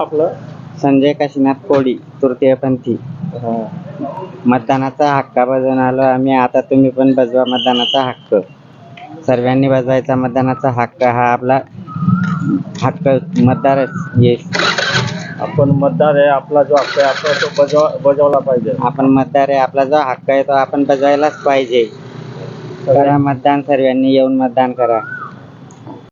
आपलं? संजय काशीनाथ कोळी तृतीयपंथी मतदानाचा हक्क बजावून आलो आम्ही आता तुम्ही पण बजवा मतदानाचा हक्क. सर्वांनी बजवायचा मतदानाचा हक्क हा आपला हक्क मतदारच येस. आपण मतदार आहे आपला जो हक्क आहे आपला तो बजाव बजावला पाहिजे. आपण मतदार आहे आपला जो हक्क आहे तो आपण बजवायलाच पाहिजे. करा मतदान सर्वांनी येऊन मतदान करा.